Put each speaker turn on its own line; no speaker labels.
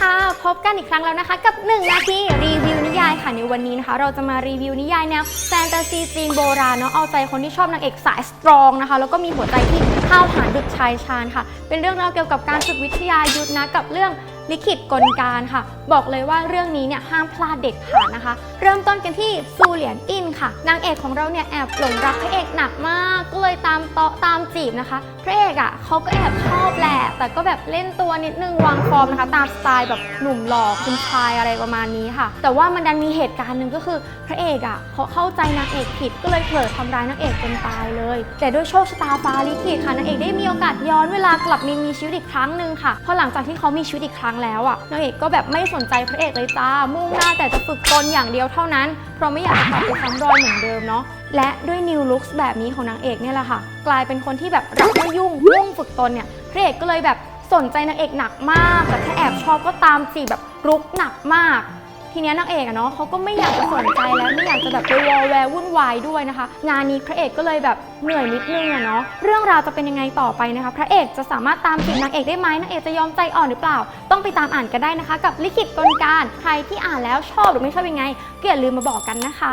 ค่ะ พบกันอีกครั้งแล้วนะคะ กับ 1 นาทีรีวิวนิยายค่ะในวันนี้นะคะ เราจะมารีวิวนิยายแนวแฟนตาซีจีนโบราณเนาะเอาใจคนที่ชอบนางเอกสายสตรองนะคะ แล้วก็มีหัวใจที่ข้าวหาญดุจชายชาญค่ะ เป็นเรื่องราวเกี่ยวกับการฝึกวิทยายุทธนะกับเรื่อง ลิขิตกลการค่ะ บอกเลยว่าเรื่องนี้เนี่ยห้ามพลาดเด็ดขาดนะคะ เริ่มต้นกันที่ซูเหลียนอินค่ะ นางเอกของเราเนี่ยแอบหลงรักพระเอกหนักมากก็เลยตามเตาะตามจีบนะคะ พระเอกอะเขาก็แอบชอบแหละ แต่ก็แบบเล่นตัวนิดนึงวางฟอร์มนะคะ ตามสไตล์แบบหนุ่มหล่อคุณชายอะไรประมาณนี้ค่ะ แต่ว่ามันดันมีเหตุการณ์หนึ่งก็คือพระเอกอะเขาเข้าใจนางเอกผิดก็เลยเผลอทำร้ายนางเอกจนตายเลย แต่ด้วยโชคชะตาฟ้าลิขิตค่ะนางเอกได้มีโอกาสย้อนเวลากลับมีมีชีวิตอีกครั้งหนึ่งค่ะพอหลังจากที่เขามีชีวิตอีกครั้งแล้วอะนางเอกก็แบบไม่สนใจพระเอกเลยจ้า มุ่งหน้าแต่จะฝึกตนอย่างเดียวเท่านั้น เพราะไม่อยากจะกลับไปซ้ำรอยเหมือนเดิมเนาะ และด้วยนิวลุคแบบนี้ของนางเอกเนี่ยแหละค่ะ กลายเป็นคนที่แบบรักไม่ยุ่งมุ่งฝึกตนเนี่ยพระเอกก็เลยแบบสนใจนางเอกหนักมากแต่แค่แอบชอบก็ตามจีบแบบรุกหนักมาก ทีนี้นางเอกอะเนาะเขาก็ไม่อยากจะสนใจแล้วไม่อยากจะแบบไปวอลแวร์วุ่นวายด้วยนะคะ งานนี้พระเอกก็เลยแบบเหนื่อยนิดนึงอะเนาะเรื่องราวจะเป็นยังไงต่อไปนะคะ พระเอกจะสามารถตามจีบนางเอกได้ไหมนางเอกจะยอมใจอ่อนหรือเปล่า ต้องไปตามอ่านกันได้นะคะ กับลิขิตกลการใครที่อ่านแล้วชอบหรือไม่ชอบยังไงก็อย่าลืมมาบอกกันนะคะ